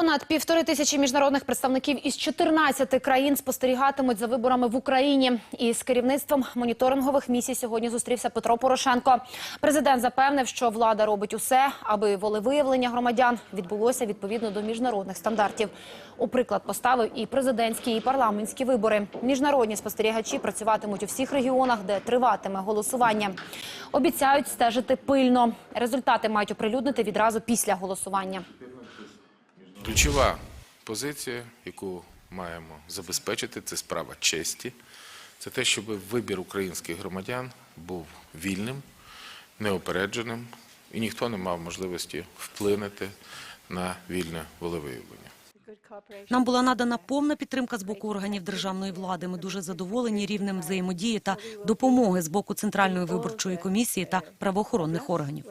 Понад півтори тисячі міжнародних представників із 14 країн спостерігатимуть за виборами в Україні. І з керівництвом моніторингових місій сьогодні зустрівся Петро Порошенко. Президент запевнив, що влада робить усе, аби волевиявлення громадян відбулося відповідно до міжнародних стандартів. У приклад поставив і президентські, і парламентські вибори. Міжнародні спостерігачі працюватимуть у всіх регіонах, де триватиме голосування. Обіцяють стежити пильно. Результати мають оприлюднити відразу після голосування. Ключова позиція, яку маємо забезпечити, це справа честі. Це те, щоб вибір українських громадян був вільним, неопередженим, і ніхто не мав можливості вплинути на вільне волевиявлення. Нам була надана повна підтримка з боку органів державної влади. Ми дуже задоволені рівнем взаємодії та допомоги з боку Центральної виборчої комісії та правоохоронних органів.